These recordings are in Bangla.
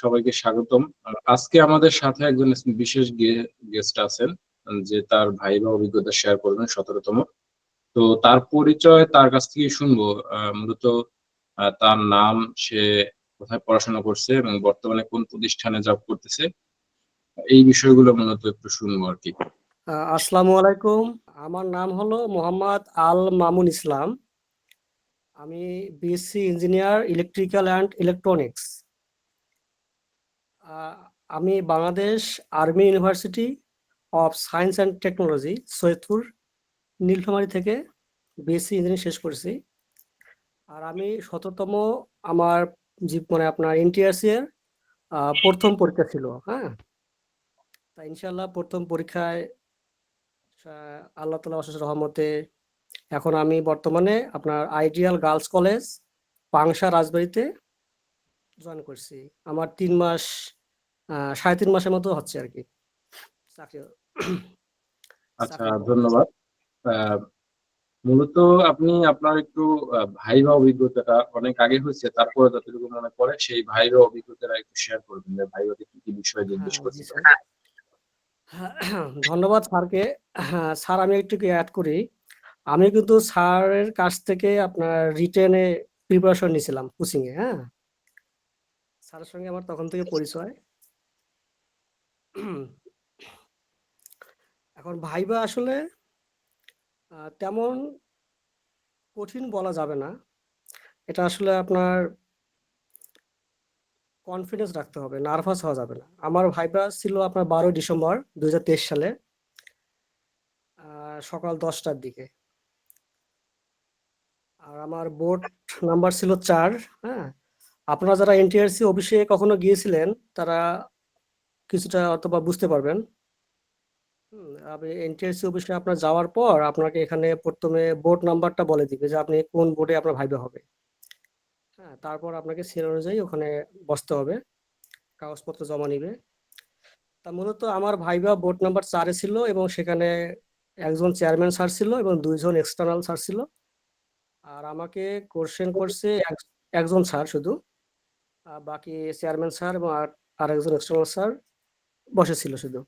সবাইকে স্বাগতম। আজকে আমাদের সাথে একজন বিশেষ গেস্ট আছেন, যে তার ভাই বা অভিজ্ঞতা শেয়ার করবেন, সতেরোতম। তো তার পরিচয় তার কাছ থেকে শুনব। মূলত তার নাম সে কোথায় পড়াশোনা করছে এবং বর্তমানে কোন প্রতিষ্ঠানে জব করতেছে। এই বিষয়গুলো মূলত একটু শুনব আর কি। আসসালামু আলাইকুম। আমার নাম হলো মোহাম্মদ আল মামুন ইসলাম। আমি BSc engineer electrical and electronics আমি Bangladesh army university of science and technology Saidpur, Nilphamari থেকে বিএসসি ইঞ্জিনিয়ারিং শেষ করেছি। আর আমি শততম আমার মানে আপনার এনটিআরসি এর প্রথম পরীক্ষা ছিল হ্যাঁ? তা ইনশাল্লাহ প্রথম পরীক্ষায় আল্লাহ তালা অশেষ রহমতে এখন আমি বর্তমানে আপনার আইডিয়াল গার্লস কলেজ পাংশা রাজবাড়িতে জয়েন করছি। আমার তিন মাস সাড়ে তিন মাসের মতো হচ্ছে আর কি। চাকরি আচ্ছা ধন্যবাদ। মূলত আপনি আপনার একটু ভাইবা অভিজ্ঞতাটা অনেক আগে হয়েছে তারপরে যতটুকু মনে পড়ে সেই ভাইবা অভিজ্ঞতাটা একটু শেয়ার করবেন যে ভাইবাতে কি কি বিষয় জিজ্ঞেস হ্যাঁ, করতে জি স্যার। ধন্যবাদ স্যারকে। স্যার আমি একটু অ্যাড করি। আমি কিন্তু স্যারের কাছ থেকে আপনার রিটেনে প্রিপারেশন নিয়েছিলাম কোচিং এ হ্যাঁ? স্যারের সঙ্গে আমার তখন থেকে পরিচয়। এখন ভাইবা আসলে তেমন কঠিন বলা যাবে না। এটা আসলে আপনার কনফিডেন্স রাখতে হবে নার্ভাস হওয়া যাবে না। আমার ভাইবা ছিল আপনার বারোই ডিসেম্বর দু হাজার তেইশ সালে সকাল দশটার দিকে। আর আমার বোর্ড নাম্বার ছিল চার হ্যাঁ? আপনারা যারা এনটিআরসি অফিসে কখনো গিয়েছিলেন, তারা কিছুটা অথবা বুঝতে পারবেন। এনটিআরসি অফিসে আপনার যাওয়ার পর আপনাকে এখানে প্রথমে বোর্ড নাম্বারটা বলে দিবে যে আপনি কোন বোর্ডে আপনার ভাইবা হবে। হ্যাঁ তারপর আপনাকে সিরিয়াল অনুযায়ী ওখানে বসতে হবে। কাগজপত্র জমা নিবে। তা মূলত আমার ভাইবা বোর্ড নাম্বার চারে ছিল এবং সেখানে একজন চেয়ারম্যান স্যার ছিল এবং দুইজন এক্সটার্নাল স্যার ছিল। আর আমাকে কোশ্চেন করছে এক- একজন স্যার শুধু। বাকি চেয়ারম্যান স্যার এবং আর, আরেকজন এক্সটার্নাল স্যার বসেছিল শুধু।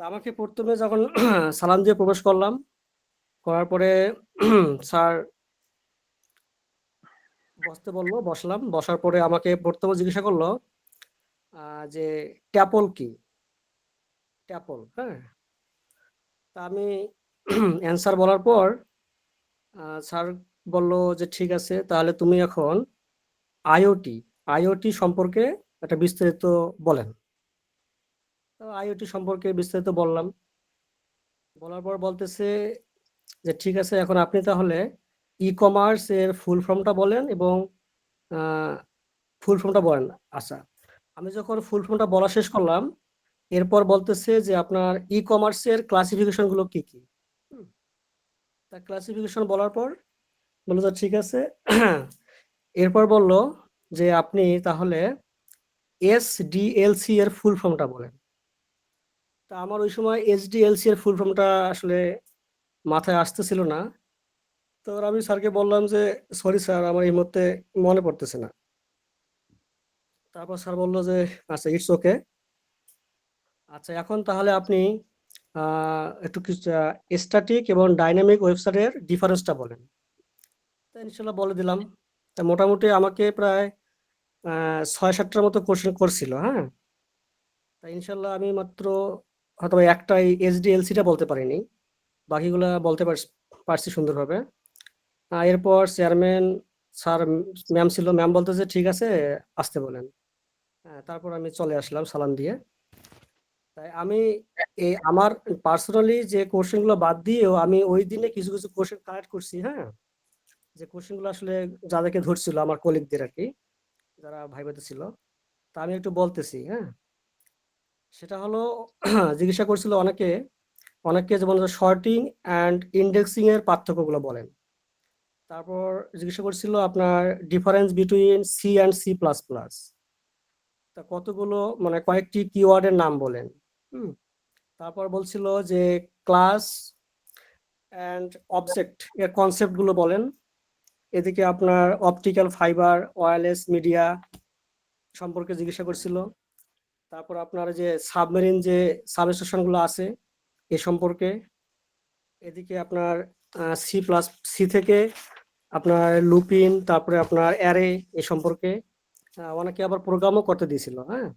তা আমাকে প্রথমে যখন সালাম দিয়ে প্রবেশ করলাম, করার পরে স্যার বসতে বলল, বসলাম। বসার পরে আমাকে প্রথমে জিজ্ঞাসা করল যে ট্যাপল কি? ট্যাপল হ্যাঁ। তা আমি অ্যান্সার বলার পর স্যার বলল যে ঠিক আছে, তাহলে তুমি এখন আইওটি আইওটি সম্পর্কে একটা বিস্তারিত বলেন। তো আইওটি সম্পর্কে বিস্তারিত বললাম। বলার পর বলতেছে যে, ঠিক আছে, এখন আপনি তাহলে ই কমার্স এর ফুল ফর্মটা বলেন এবং ফুল ফর্মটা বলেন। আচ্ছা আমি যখন ফুল ফর্মটা বলা শেষ করলাম, এরপর বলতেছে যে, আপনার ই কমার্সের ক্লাসিফিকেশনগুলো কি কি? তা ক্লাসিফিকেশন বলার পর বলল ঠিক আছে। এরপর বলল যে আপনি তাহলে এস ডিএলসি এর ফুল ফর্মটা বলেন। তা আমার ওই সময় এস এসডিএলসি এর ফুল ফর্মটা আসলে মাথায় আসতেছিল না। তো আমি স্যারকে বললাম যে সরি স্যার, আমার এই মুহূর্তে মনে পড়তেছে না। তারপর স্যার বলল যে আচ্ছা ইটস ওকে আচ্ছা এখন তাহলে আপনি একটু কিছু স্ট্যাটিক এবং ডাইনামিক ওয়েবসাইটের ডিফারেন্সটা বলেন। তা ইনশাল্লাহ বলে দিলাম। তা মোটামুটি আমাকে প্রায় ছয় সাতটার মতো কোশ্চেন করছিল হ্যাঁ? তা ইনশাল্লাহ আমি মাত্র হয়তো বা একটাই এইচডিএলসিটা বলতে পারিনি। বাকিগুলা বলতে পারছি সুন্দরভাবে। এরপর চেয়ারম্যান স্যার ম্যাম ছিল। ম্যাম বলতে যে ঠিক আছে, আসতে বলেন। তারপর আমি চলে আসলাম সালাম দিয়ে। তাই আমি এই আমার পার্সোনালি যে কোশ্চেনগুলো বাদ দিয়েও আমি ওই দিনে কিছু কিছু কোশ্চেন কালেক্ট করছি হ্যাঁ? যে কোশ্চেনগুলো আসলে যাদেরকে ধরছিল, আমার কলিগদের আর কি যারা ভাইবাতে ছিল, তা আমি একটু বলতেছি হ্যাঁ? সেটা হলো, জিজ্ঞাসা করছিল অনেকে অনেকে যেমন শর্টিং অ্যান্ড ইন্ডেক্সিং এর পার্থক্যগুলো বলেন। তারপর জিজ্ঞাসা করছিল আপনার difference between C and C plus plus তা কতগুলো মানে কয়েকটি কিওয়ার্ডের নাম বলেন, হুম? তারপর বলছিল যে ক্লাস অ্যান্ড অবজেক্ট এর কনসেপ্টগুলো বলেন এদিকে আপনার অপটিক্যাল ফাইবার ওয়্যারলেস মিডিয়া সম্পর্কে জিজ্ঞাসা করছিল। তারপর আপনার যে সাবমেরিন যে সাবস্টেশনগুলো আছে, এ সম্পর্কে। এদিকে আপনার সি প্লাস সি থেকে আপনার লুপিন তারপরে আপনার অ্যারে এ সম্পর্কে। অনেকে আবার প্রোগ্রামও করতে দিয়েছিল হ্যাঁ।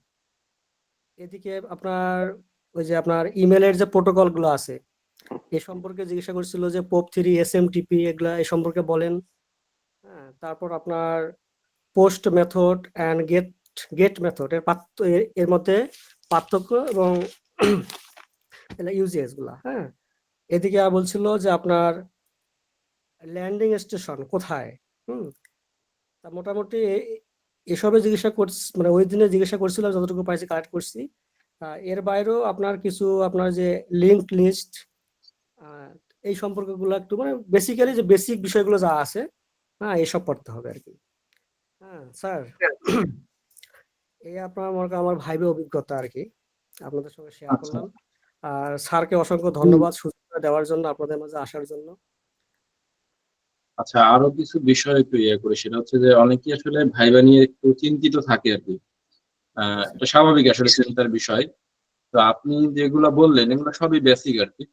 এদিকে আপনার, ওই যে আপনার ইমেলের যে প্রোটোকলগুলো আছে, এ সম্পর্কে জিজ্ঞাসা করছিল যে POP three S M TP এগুলা এ সম্পর্কে বলেন। হ্যাঁ তারপর আপনার post method and get get method এর এর- মধ্যে পার্থক্য এবং ইউজেসগুলা হ্যাঁ। এদিকে বলছিল যে আপনার ল্যান্ডিং স্টেশন কোথায়? হুম, তা মোটামুটি এসবে জিজ্ঞাসা করছি মানে ওই দিনে জিজ্ঞাসা করছিলাম যতটুকু পাইছি কালেক্ট করছি। এর বাইরেও আপনার কিছু আপনার যে লিঙ্ক লিস্ট এই সম্পর্কগুলো একটু মানে বেসিক্যালি যে বেসিক বিষয়গুলো যা আছে হ্যাঁ এসব পড়তে হবে আর কি হ্যাঁ। স্যার এই আপনার মনে আমার ভাইবে অভিজ্ঞতা আর কি আপনাদের সঙ্গে শেয়ার আচ্ছা। করলাম। আর স্যারকে অসংখ্য ধন্যবাদ সুযোগ দেওয়ার জন্য আপনাদের মাঝে আসার জন্য। আচ্ছা আরও কিছু বিষয় একটু ইয়ে করি সেটা হচ্ছে যে অনেকেই আসলে ভাইবা নিয়ে একটু চিন্তিত থাকে আর কি আহ, এটা স্বাভাবিক আসলে চিন্তার বিষয়। তো আপনি যেগুলা বললেন এগুলো সবই বেসিক আর কি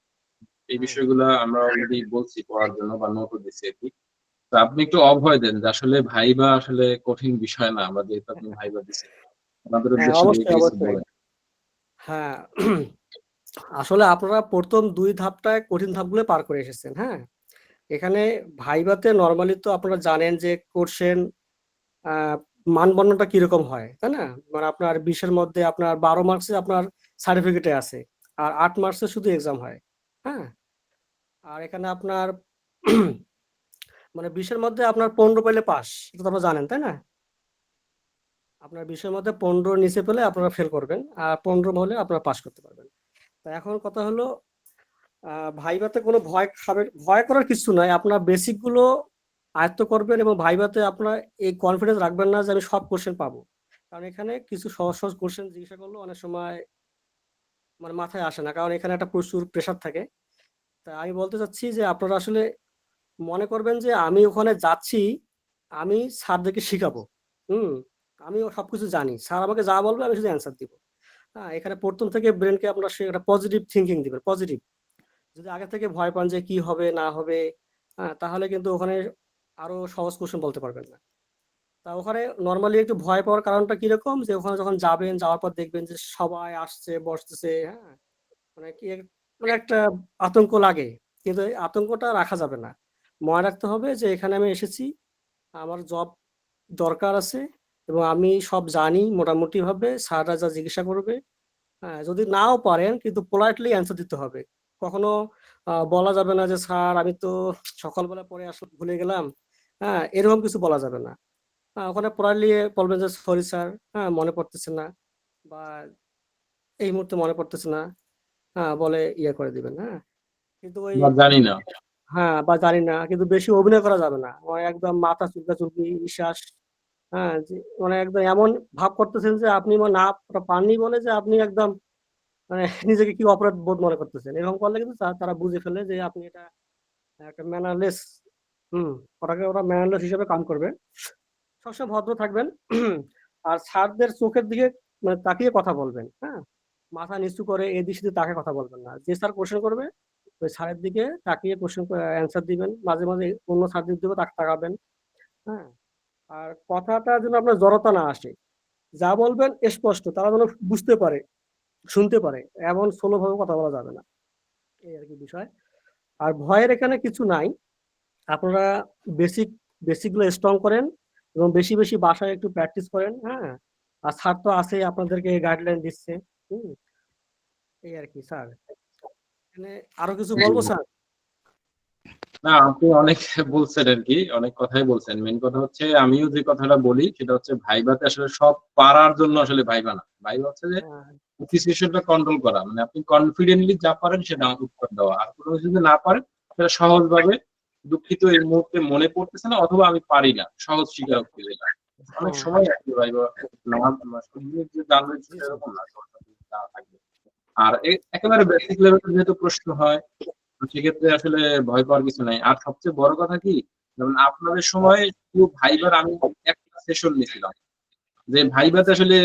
এই। বিষয়গুলো আমরা অলরেডি বলছি পড়ার জন্য বা নোটও দিচ্ছি আর কি আপনি একটু অভয় দেন যে আসলে ভাইবা আসলে কঠিন বিষয় না আমরা যেহেতু আপনি ভাইবা দিচ্ছেন। আমাদের হ্যাঁ, উদ্দেশ্যে। হ্যাঁ আসলে আপনারা প্রথম দুই ধাপটায় কঠিন ধাপগুলো পার করে এসেছেন হ্যাঁ? এখানে ভাইভাতে নর্মালি তো আপনারা জানেন যে কোশ্চেন মানবর্ণটা কীরকম হয় তাই না? মানে আপনার বিশের মধ্যে আপনার বারো মার্কসে আপনার সার্টিফিকেটে আছে আর আট মার্কসে শুধু এক্সাম হয় হ্যাঁ? আর এখানে আপনার মানে বিশের মধ্যে আপনার পনেরো পেলে পাস এটা তো আপনারা জানেন তাই না? আপনার বিশের মধ্যে পনেরো নিচে পেলে আপনারা ফেল করবেন আর পনেরো হলে আপনারা পাস করতে পারবেন। তা এখন কথা হলো আহ, ভাইভাতে কোনো ভয় খাবে ভয় করার কিছু নয় আপনার বেসিকগুলো আয়ত্ত করবেন এবং ভাইভাতে আপনার এই কনফিডেন্স রাখবেন না যে আমি সব কোশ্চেন পাবো। কারণ এখানে কিছু সহজ সহজ কোশ্চেন জিজ্ঞাসা করলেও অনেক সময় মানে মাথায় আসে না কারণ এখানে একটা প্রচুর প্রেশার থাকে। তা আমি বলতে চাচ্ছি যে আপনারা আসলে মনে করবেন যে আমি ওখানে যাচ্ছি, আমি স্যারদেরকে শিখাবো। হুম আমি সবকিছু জানি। স্যার আমাকে যা বলবে আমি শুধু অ্যান্সার দিব। হ্যাঁ এখানে প্রথম থেকে ব্রেনকে আপনার সে একটা পজিটিভ থিঙ্কিং দিবেন পজিটিভ যদি আগে থেকে ভয় পান যে কি হবে, না হবে হ্যাঁ তাহলে কিন্তু ওখানে আরও সহজ কোশ্চেন বলতে পারবেন না। তা ওখানে নর্মালি একটু ভয় পাওয়ার কারণটা কীরকম? যে ওখানে যখন যাবেন, যাওয়ার পর দেখবেন যে সবাই আসছে, বসতেছে হ্যাঁ? মানে কি মানে একটা আতঙ্ক লাগে। কিন্তু আতঙ্কটা রাখা যাবে না। মনে রাখতে হবে যে এখানে আমি এসেছি। আমার জব দরকার আছে এবং আমি সব জানি মোটামুটি ভাবে স্যাররা যা জিজ্ঞাসা করবে হ্যাঁ যদি নাও পারেন কিন্তু পোলাইটলি অ্যান্সার দিতে হবে। কখনো বলা যাবে না যে, স্যার, আমি তো সকালবেলা পরে আসলে ভুলে গেলাম। হ্যাঁ এরকম কিছু বলা যাবে না। ওখানে পোলাইটলি বলবেন যে, সরি স্যার হ্যাঁ মনে পড়তেছে না। বা, এই মুহূর্তে মনে পড়তেছে না। হ্যাঁ বলে ইয়ে করে দিবেন হ্যাঁ। কিন্তু ওই জানি না। হ্যাঁ বা জানি না, কিন্তু বেশি অভিনয় করা যাবে না। মানে একদম মাথা চুলকা চুলকি, নিঃশ্বাস হ্যাঁ যে মানে একদম এমন ভাব করতেছেন যে আপনি মানে না পাননি বলে যে আপনি একদম মানে নিজেকে কি অপরাধ বোধ মনে করতেছেন? এরকম করলে কিন্তু তারা বুঝে ফেলে যে আপনি এটা একটা ম্যানারলেস, হুম, ওটাকে ওরা ম্যানারলেস হিসেবে কাম করবে। সবসময় ভদ্র থাকবেন, আর স্যারদের চোখের দিকে মানে তাকিয়ে কথা বলবেন হ্যাঁ। মাথা নিচু করে এদিক সেদিক তাকে কথা বলবেন না। যে স্যার কোশ্চেন করবে ওই স্যারের দিকে তাকিয়ে কোশ্চেন অ্যান্সার দিবেন। মাঝে মাঝে অন্য স্যারদের দিকে তাক, তাকাবেন। হ্যাঁ? আর কথাটা যেন আপনার জড়তা না আসে। যা বলবেন স্পষ্ট, তারা যেন বুঝতে পারে, শুনতে পারে। এমন ভাবে কথা বলা যাবে না। এই আর কি বিষয়। আর ভয়ের এখানে কিছু নাই। আপনারা বেসিক বেসিকগুলো স্ট্রং করেন এবং বেশি বেশি বাসায় একটু প্র্যাকটিস করেন হ্যাঁ? আর স্যার তো আছেই, আপনাদেরকে গাইডলাইন দিচ্ছে। হুম? এই আর কি, স্যার। আরও কিছু বলব স্যার না আপনি অনেক বলছেন আর কি অনেক কথাই বলছেন মেন কথা হচ্ছে আমিও যে কথাটা বলি সেটা হচ্ছে ভাইবাতে আসলে সব পারার জন্য আসলে ভাইবা না ভাইবা হচ্ছে যে হ্যাঁ, সিচুয়েশনটা কন্ট্রোল করা মানে আপনি কনফিডেন্টলি যা পারেন সেটা উত্তর দেওয়া আর কোনো কিছু যদি না পারেন সেটা সহজভাবে দুঃখিত এই মুহূর্তে মনে পড়তেছে না অথবা আমি পারি না সহজ স্বীকারোক্তি যেটা অনেক হ্যাঁ। সময় আছে ভাই বা না সেটা এরকম না থাকবে। আর একেবারে বেসিক লেভেলের যেহেতু প্রশ্ন হয় সেক্ষেত্রে আসলে ভয় পাওয়ার কিছু নাই। আর সবচেয়ে বড় কথা কি যেমন আপনাদের সময় পুরো ভাইবার আমি একটা সেশন নিয়েছিলাম যে ভাইবাতে আসলে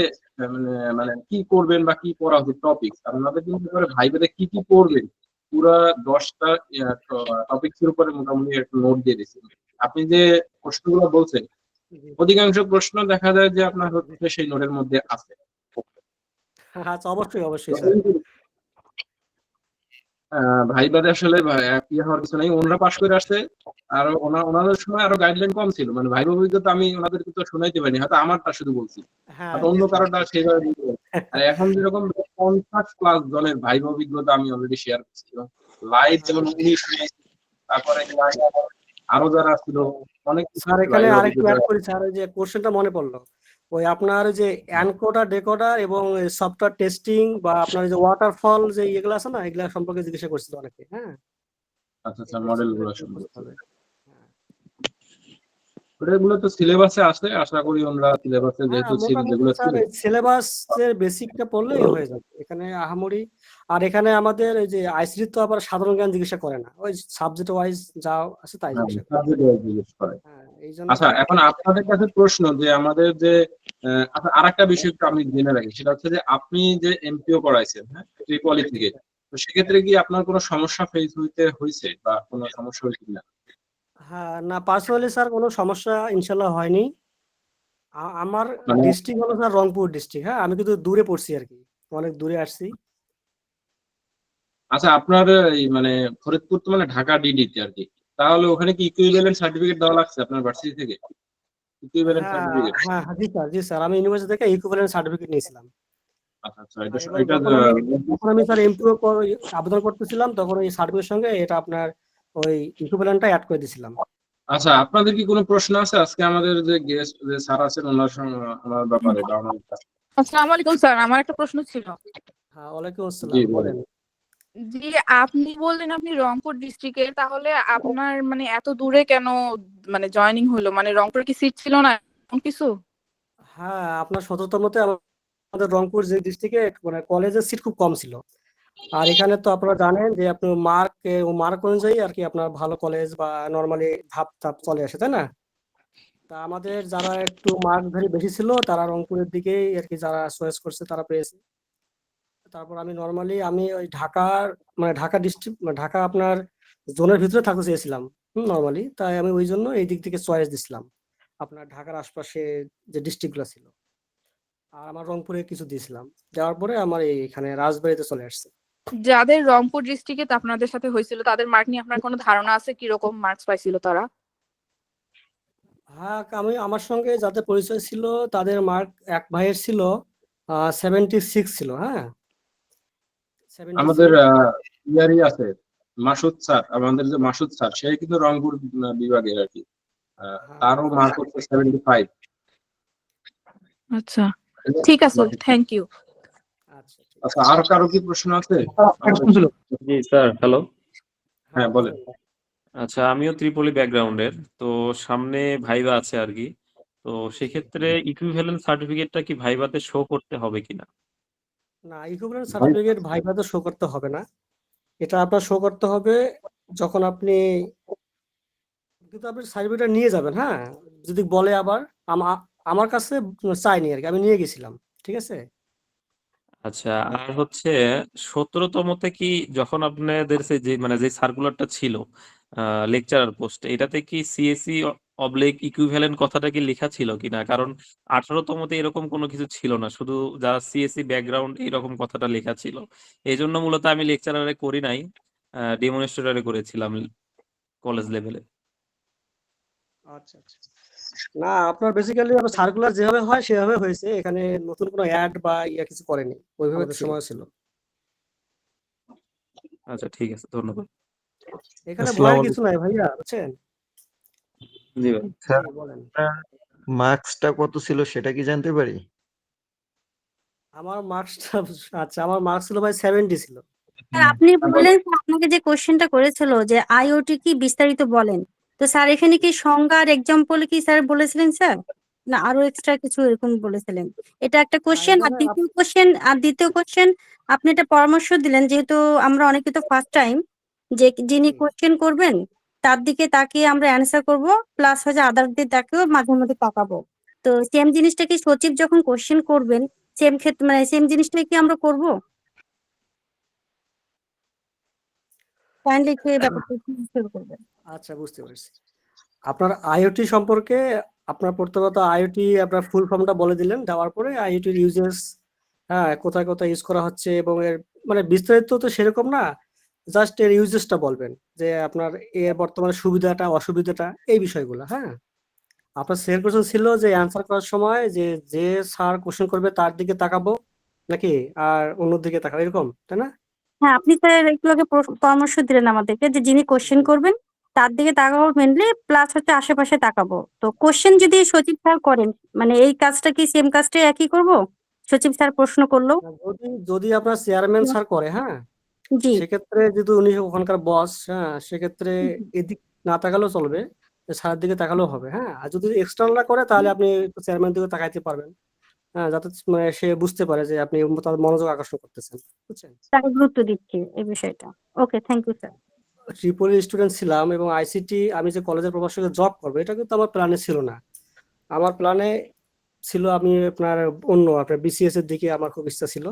মানে মানে কি করবেন বা কি পড়া উচিত টপিক আপনাদের কিন্তু ভাইবাতে কি কি পড়বেন পুরা দশটা টপিক্স এর উপরে মোটামুটি একটা নোট দিয়ে দিচ্ছি আপনি যে প্রশ্নগুলো বলছেন অধিকাংশ প্রশ্ন দেখা যায় যে আপনার হচ্ছে সেই নোটের মধ্যে আছে। আচ্ছা অবশ্যই অবশ্যই স্যার। ভাইবাদে আসলে ইয়ে হওয়ার কিছু নাই। ওনারা পাশ করে আসছে। আর ওনা- ওনাদের সময় আরও গাইডলাইন কম ছিল। মানে ভাইবা অভিজ্ঞতা আমি ওনাদেরকে তো শোনাইতে পারিনি। হয়তো আমারটা শুধু বলছি। হ্যাঁ অন্য কারোটা আর এখন যেরকম পঞ্চাশ প্লাস জনের ভাইবা অভিজ্ঞতা আমি অলরেডি শেয়ার করছি। লাইভ যেমন উনি তারপরে আরও যারা ছিল অনেক স্যার এখানে আরেকটু অ্যাড করি স্যার ওই যে কোশ্চেনটা মনে পড়ল। ওই আপনার যে অ্যানকোডার ডেকোডার এবং সফটওয়্যার টেস্টিং বা আপনার যে ওয়াটারফল যে এগুলো আছে না এগুলা সম্পর্কে জিজ্ঞাসা করছিল অনেকে হ্যাঁ? আচ্ছা আচ্ছা মডেলগুলো সম্পর্কে। এগুলো তো সিলেবাসে আছে আশা করি ওনারা সিলেবাসে হ্যাঁ, যেহেতু ছিল যেগুলো সিলেবাসের বেসিকটা পড়লেই হয়ে যাবে। এখানে আহামরি আর এখানে আমাদের এই যে আইসিটি তো আবার সাধারণ জ্ঞান জিজ্ঞাসা করে না ওই সাবজেক্ট ওয়াইজ যা আছে তাই হ্যাঁ, জিজ্ঞাসা করে। হ্যাঁ আচ্ছা এখন আপনাদের কাছে প্রশ্ন যে আমাদের যে আচ্ছা আরেকটা বিষয় একটু আমি জেনে রাখি সেটা হচ্ছে যে আপনি যে এমপিও করাইছেন হ্যাঁ ত্রিপলি থেকে তো সেক্ষেত্রে কি আপনার কোনো সমস্যা ফেস হইতে হয়েছে বা কোনো সমস্যা হয়েছে কিনা? হ্যাঁ না পার্সোনালি স্যার কোনো সমস্যা ইনশাল্লাহ হয়নি। আমার মানে- ডিস্ট্রিক্ট হলো স্যার রংপুর ডিস্ট্রিক্ট হ্যাঁ আমি কিন্তু দূরে পড়ছি আর কি অনেক দূরে আসছি। আচ্ছা আপনার এই মানে ফরিদপুর তো মানে ঢাকা ডিডিতে আর কি তাহলে ওখানে কি ইকুইভ্যালেন্ট সার্টিফিকেট দেওয়া লাগছে আপনার ভার্সিটি থেকে? ইকুইভ্যালেন্ট হ্যাঁ সার্টিফিকেট হ্যাঁ হ্যাঁ, জি স্যার জি স্যার। আমি ইউনিভার্সিটি থেকে ইকুইভ্যালেন্ট সার্টিফিকেট নিয়েছিলাম। আচ্ছা আচ্ছা যখন আমি- স্যার এমপিও আবেদন করতেছিলাম তখন ওই সার্টিফিকেটের সঙ্গে এটা আপনার ওই ইকুইভ্যালেন্টটা অ্যাড করে দিয়েছিলাম আচ্ছা আপনাদের কি কোনো প্রশ্ন আছে? আজকে আমাদের যে গেস্ট যে স্যার আছেন ওনার সঙ্গে ওনার ব্যাপারে কাছে? আসসালামু আলাইকুম স্যার আমার একটা প্রশ্ন ছিল। হ্যাঁ ওয়ালাইকুম আসসালাম জি, আপনি বললেন আপনি রংপুর ডিস্ট্রিক্টের তাহলে আপনার মানে এত দূরে কেন মানে জয়েনিং হলো? মানে রংপুরে কি সিট ছিল না এমন কিছু? হ্যাঁ আপনার সততমতে আমাদের রংপুর যে ডিস্ট্রিক্টে মানে কলেজের সিট খুব কম ছিল। আর এখানে তো আপনারা জানেন যে আপনি মার্ক মার্ক অনুযায়ী আর কি আপনার ভালো কলেজ বা নর্মালি ধাপ ধাপ চলে আসে তাই না? তা আমাদের যারা একটু মার্ক ভ্যারি বেশি ছিল তারা রংপুরের দিকেই আর কি যারা চয়েস করছে তারা পেয়েছে। তারপর আমি নর্মালি আমি ওই ঢাকার মানে ঢাকা ডিস্ট্রিক্ট মানে ঢাকা আপনার জোনের ভিতরে থাকতে চেয়েছিলাম নর্মালি তাই আমি ওই জন্য এই দিক থেকে চয়েস দিছিলাম। আপনার ঢাকার আশপাশে যে ডিস্ট্রিক্টগুলো ছিল। আর আমার রংপুরে কিছু দিয়েছিলাম যাওয়ার পরে আমার এই এখানে রাজবাড়িতে চলে আসছে। যাদের রংপুর ডিস্ট্রিক্টে আপনাদের সাথে হয়েছিল তাদের মার্ক নিয়ে আপনার কোনো ধারণা আছে কীরকম মার্কস পাইছিল তারা? হ্যাঁ আমি আমার সঙ্গে যাদের পরিচয় ছিল তাদের মার্ক এক ভাইয়ের ছিল সেভেন্টি সিক্স ছিল হ্যাঁ। 76 আমাদের ইয়ারই আছে। মাসুদ স্যার আমাদের যে মাসুদ স্যার সে কিন্তু রংপুর আহ, বিভাগের আর কি। তারও মার্ক হচ্ছে সেভেন্টি ফাইভ আচ্ছা। ঠিক আছে? থ্যাংক ইউ আচ্ছা আচ্ছা আর কারও কি প্রশ্ন আছে? জি স্যার হ্যালো হ্যাঁ, বলেন। আচ্ছা আমিও ত্রিপলি ব্যাকগ্রাউন্ডের তো সামনে ভাইবা আছে আর কি। তো সেক্ষেত্রে ইকুইভ্যালেন্ট সার্টিফিকেটটা কি ভাইবাতে শো করতে হবে কিনা? না ইকুইভ্যালেন্ট সার্টিফিকেট ভাইভাতে শো করতে হবে না। এটা আপনার শো করতে হবে যখন আপনি কিন্তু আপনি সার্টিফিকেটটা নিয়ে যাবেন হ্যাঁ? যদি বলে আবার আমার কাছে চাইনি আর কি আমি নিয়ে গেছিলাম ঠিক আছে? আচ্ছা আর হচ্ছে সতেরোতমতে কি যখন আপনাদের যে মানে যে সার্কুলারটা ছিল লেকচারার পোস্ট এটাতে কি সিএসসি অবলিক ইকুইভ্যালেন্ট কথাটা কি লেখা ছিল কিনা? কারণ আঠারোতমতে এরকম কোনো কিছু ছিল না শুধু যারা সিএসসি ব্যাকগ্রাউন্ড এরকম কথাটা লেখা ছিল। এই জন্য মূলত আমি লেকচারারে করি নাই ডেমনস্ট্রেটরে করেছিলাম কলেজ লেভেলে আচ্ছা আচ্ছা। না আপনার বেসিক্যালি সার্কুলার যেভাবে হয় সেভাবে হয়েছে। এখানে নতুন কোনো অ্যাড বা ইয়া কিছু করেনি। ওইভাবে সময় ছিল। আচ্ছা ঠিক আছে ধন্যবাদ। এখানে ভয়ের কিছু নাই ভাইয়া বুঝছেন? জি স্যার বলেন মার্কসটা কত ছিল সেটা কি জানতে পারি? আমার মার্কসটা আচ্ছা আমার মার্কস ছিল ভাই সেভেন্টি ছিল। স্যার আপনি বললেন আপনাকে যে কোশ্চেনটা করেছিল যে আইওটি কি বিস্তারিত বলেন তো স্যার এখানে কি সংজ্ঞা আর এক্সাম্পল কি স্যার বলেছিলেন স্যার? না আরও এক্সট্রা কিছু এরকম বলেছিলেন? এটা একটা কোশ্চেন আর দ্বিতীয় কোশ্চেন আর দ্বিতীয় কোশ্চেন আপনি একটা পরামর্শ দিলেন যেহেতু আমরা অনেকে তো ফার্স্ট টাইম যে যিনি। কোশ্চেন করবেন তার দিকে তাকিয়ে আমরা অ্যান্সার করব প্লাস হচ্ছে আদারদের তাকেও মাঝে মধ্যে তাকাবো। তো সেম জিনিসটা কি সচিব যখন কোশ্চেন করবেন সেম ক্ষেত্রে মানে সেম জিনিসটাই কি আমরা করব? কাইন্ডলি একটু এই আচ্ছা বুঝতে পেরেছি। আপনার আইওটি সম্পর্কে আপনার প্রথমত আইওটি আপনার ফুল ফর্মটা বলে দিলেন, দেওয়ার পরে আইওটির ইউজেস হ্যাঁ কোথায় কোথায় ইউজ করা হচ্ছে এবং এর মানে বিস্তারিত তো সেরকম না জাস্ট এর ইউজেসটা বলবেন যে আপনার এর বর্তমানে সুবিধাটা অসুবিধাটা এই বিষয়গুলো হ্যাঁ? আপনার সেকেন্ড কোশ্চেন ছিল যে অ্যান্সার করার সময় যে যে স্যার কোশ্চেন করবে তার দিকে তাকাবো নাকি? আর অন্য দিকে তাকাবো এরকম তাই না? হ্যাঁ আপনি স্যার একটু আগে পরামর্শ দিলেন আমাদেরকে যে যিনি কোশ্চেন করবেন তার দিকে তাকাবো মেনলি প্লাস হচ্ছে আশেপাশে তাকাবো। তো কোশ্চেন যদি সচিব স্যার করেন মানে এই কাজটা কি সেম কাজটাই একই করব? সচিব স্যার প্রশ্ন করল। যদি যদি আপনার চেয়ারম্যান স্যার করে হ্যাঁ? জি। সেক্ষেত্রে যেহেতু উনি ওখানকার বস হ্যাঁ সেক্ষেত্রে এদিক না তাকালেও চলবে সারের দিকে তাকালেও হবে হ্যাঁ। আর যদি এক্সটার্নাল করে তাহলে আপনি চেয়ারম্যান দিকে তাকাইতে পারবেন হ্যাঁ যাতে মানে সে বুঝতে পারে যে আপনি তার মনোযোগ আকর্ষণ করতেছেন বুঝছেন? তাকে গুরুত্ব দিচ্ছি এই বিষয়টা। Okay thank you sir triple E student ছিলাম এবং আইসিটি আমি যে কলেজের প্রভাষকে জব করব এটা কিন্তু আমার প্ল্যানে ছিল না। আমার প্ল্যানে ছিল আমি আপনার অন্য আপনার বিসিএস এর দিকে আমার খুব ইচ্ছা ছিল।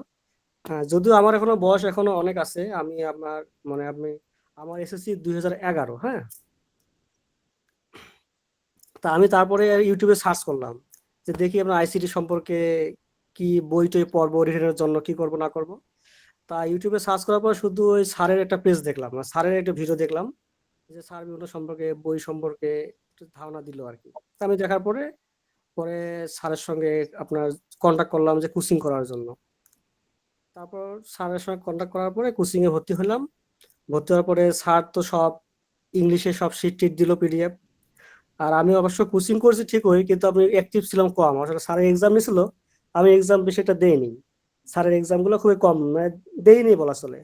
যদিও আমার এখনও বয়স এখনও অনেক আছে, আমি আমার মানে আমি, আমার এসএসসি দুই হাজার এগারো হ্যাঁ? তা আমি তারপরে ইউটিউবে সার্চ করলাম, যে দেখি আমরা আইসিটি সম্পর্কে কি বই টই পড়ব রিটেনের জন্য কি করব, না করব। তা ইউটিউবে সার্চ করার পর শুধু ওই স্যারের একটা পেজ দেখলাম স্যারের একটা ভিডিও দেখলাম, যে স্যার বিভিন্ন সম্পর্কে, বই সম্পর্কে একটু ধারণা দিল আর কি। তা আমি দেখার পরে পরে স্যারের সঙ্গে আপনার কন্ট্যাক্ট করলাম যে কোচিং করার জন্য। তারপর স্যারের সঙ্গে কন্ট্যাক্ট করার পরে কোচিং এ ভর্তি হলাম। ভর্তি হওয়ার পরে স্যার তো সব ইংলিশে সব শিট টিট দিল পিডিএফ আর আমি অবশ্য কোচিং করেছি ঠিক ঠিকই কিন্তু আমি অ্যাক্টিভ ছিলাম কম। আসলে স্যারের এক্সাম নিয়েছিল আমি এক্সাম বেশি একটা দেইনি। স্যারের এক্সামগুলো খুবই কম মানে দেইনি বলা চলে।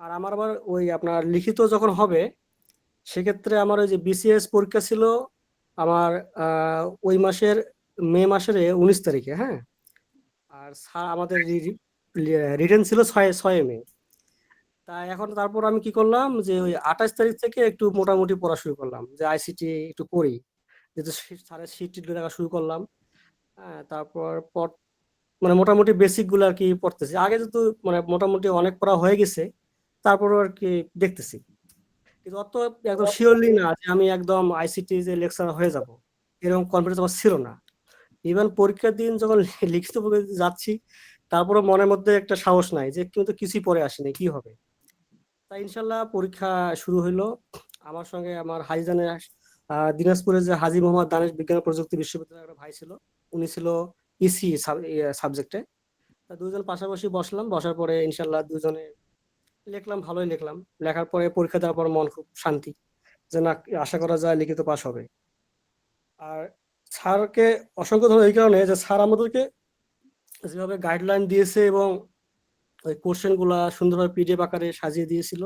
আর আমার আবার ওই আপনার লিখিত যখন হবে, সেক্ষেত্রে আমার ওই যে বিসিএস পরীক্ষা ছিল আমার ওই মাসের মে মাসের উনিশ তারিখে হ্যাঁ? আর স্যার আমাদের রিটেন ছিল ছয় ছয় মে। তা এখন তারপর আমি কি করলাম যে ওই আঠাশ তারিখ থেকে একটু মোটামুটি পড়া শুরু করলাম, যে আইসিটি একটু করি। যেহেতু স্যারের সিট দেখা শুরু করলাম। হ্যাঁ তারপর পর মানে মোটামুটি বেসিকগুলো আর কি পড়তেছি। আগে যেহেতু মানে মোটামুটি অনেক পড়া হয়ে গেছে, তারপরও আর কি দেখতেছি। কিন্তু অত একদম শিওরলি না যে আমি একদম আইসিটি যে লেকচার হয়ে যাব, এরকম কনফিডেন্স আমার ছিল না। ইভেন পরীক্ষার দিন যখন লিখিত যাচ্ছি তারপরে মনের মধ্যে একটা সাহস নাই যে কিন্তু কিছুই পরে আসেনি, কি হবে? তাই ইনশাল্লাহ পরীক্ষা শুরু হইল। আমার সঙ্গে আমার হাইজানে দিনাজপুরের যে হাজি মোহাম্মদ দানেশ বিজ্ঞান প্রযুক্তি বিশ্ববিদ্যালয়ের ভাই ছিল, উনি ছিল ইসি সাবজেক্টে দুজন পাশাপাশি বসলাম, বসার পরে ইনশাল্লাহ দুজনে লিখলাম, ভালোই লিখলাম। লেখার পরে পরীক্ষা দেওয়ার পর মন খুব শান্তি যে না, আশা করা যায় লিখিত পাস হবে। আর স্যারকে অসংখ্য ধন্যবাদ এই কারণে যে স্যার আমাদেরকে যেভাবে গাইডলাইন দিয়েছে এবং ওই কোশ্চেনগুলা সুন্দরভাবে পিডিএফ আকারে সাজিয়ে দিয়েছিল।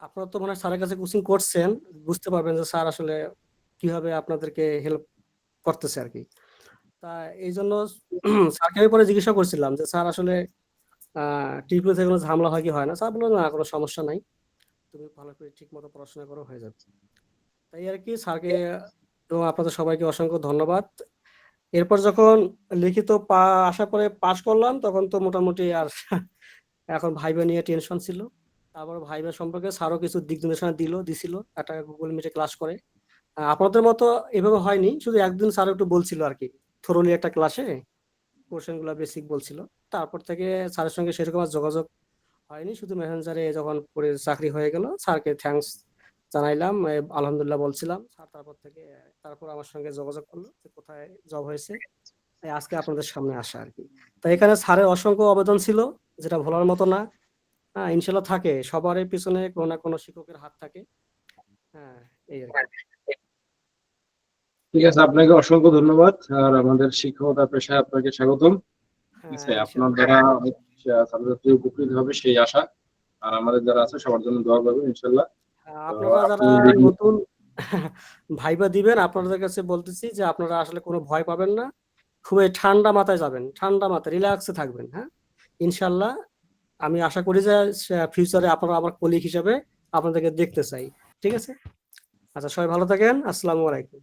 আপনারা তো মানে স্যারের কাছে কোচিং করছেন, বুঝতে পারবেন যে স্যার আসলে কীভাবে আপনাদেরকে হেল্প করতেছে আর কি। তা এই জন্য স্যারকে আমি পরে জিজ্ঞাসা করছিলাম যে স্যার আসলে ট্রিপল থেকে কোনো ঝামেলা হয় কি হয় না? স্যার বলল, না, কোনো সমস্যা নাই। তুমি ভালো করে ঠিক মতো পড়াশোনা করো, হয়ে যাবে। তাই আর কি স্যারকে এবং আপনাদের সবাইকে অসংখ্য ধন্যবাদ। এরপর যখন লিখিত পা আসার পরে পাশ করলাম, তখন তো মোটামুটি আর এখন ভাইবা নিয়ে টেনশন ছিল। তারপর ভাইবা সম্পর্কে স্যারও কিছু দিক নির্দেশনা দিল, দিছিল, একটা গুগল মিটে ক্লাস করে। আপনাদের মতো এভাবে হয়নি, শুধু একদিন স্যার একটু বলছিল আর কি থরলি একটা ক্লাসে কোশ্চেনগুলা বেসিক বলছিল। তারপর থেকে স্যারের সঙ্গে সেরকম আর যোগাযোগ হয়নি, শুধু মেসেঞ্জারে যখন পরে চাকরি হয়ে গেল, স্যারকে থ্যাঙ্কস জানাইলাম আলহামদুলিল্লাহ বলছিলাম। স্যার তারপর থেকে তারপর আমার সঙ্গে যোগাযোগ করল যে কোথায় জব হয়েছে। তাই আজকে আপনাদের সামনে আসা আর কি। তাই এখানে স্যারের অসংখ্য আবেদন ছিল যেটা ভোলার মতো না। হ্যাঁ ইনশাল্লাহ থাকে। সবারই পিছনে কোনো না কোনো শিক্ষকের হাত থাকে। হ্যাঁ এই আর ঠিক আছে আপনাকে অসংখ্য ধন্যবাদ। আর আমাদের শিক্ষকতা পেশায় আপনাকে স্বাগতম। হ্যাঁ, আপনার দ্বারা ছাত্রছাত্রী উপকৃত হবে সেই আশা। আর আমাদের যারা আছে সবার জন্য দোয়া করবেন ইনশাল্লাহ। আপনারা যারা নতুন ভাইবা দিবেন আপনাদের কাছে বলতেছি যে আপনারা আসলে কোনো ভয় পাবেন না। খুবই ঠান্ডা মাথায় যাবেন ঠান্ডা মাথায় রিল্যাক্সে থাকবেন হ্যাঁ? ইনশাল্লাহ আমি আশা করি যে ফিউচারে আপনারা আমার কলিগ হিসাবে আপনাদেরকে দেখতে চাই ঠিক আছে? আচ্ছা সবাই ভালো থাকেন আসসালামু আলাইকুম।